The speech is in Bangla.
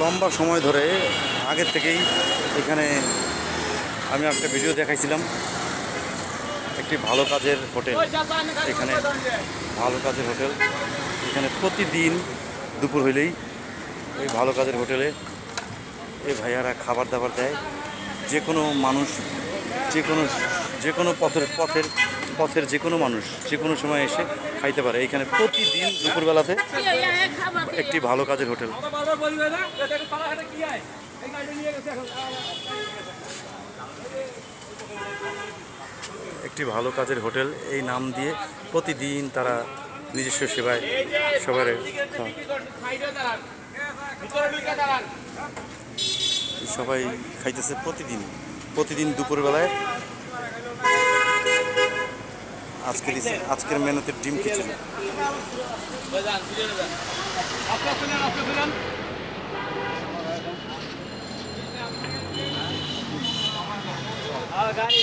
লম্বা সময় ধরে আগের থেকেই এখানে আমি একটা ভিডিও দেখাইছিলাম। একটি ভালো কাজের হোটেল। এখানে ভালো কাজের হোটেল। এখানে প্রতিদিন দুপুর হইলেই এই ভালো কাজের হোটেলে এই ভাইয়ারা খাবার দাবার দেয়। যে কোনো মানুষ, যে কোনো যে কোনো পথের পথের পথের যে কোনো মানুষ যে কোনো সময় এসে খাইতে পারে। এখানে প্রতিদিন দুপুরবেলাতে একটি ভালো কাজের হোটেল। একটি ভালো কাজের হোটেল, এই নাম দিয়ে প্রতিদিন তারা নিজস্ব সেবায় সবার সবাই খাইতেছে প্রতিদিন। প্রতিদিন দুপুরবেলায় আজকের আজকের মেনুতে ডিম খিচুড়ি। গাড়ি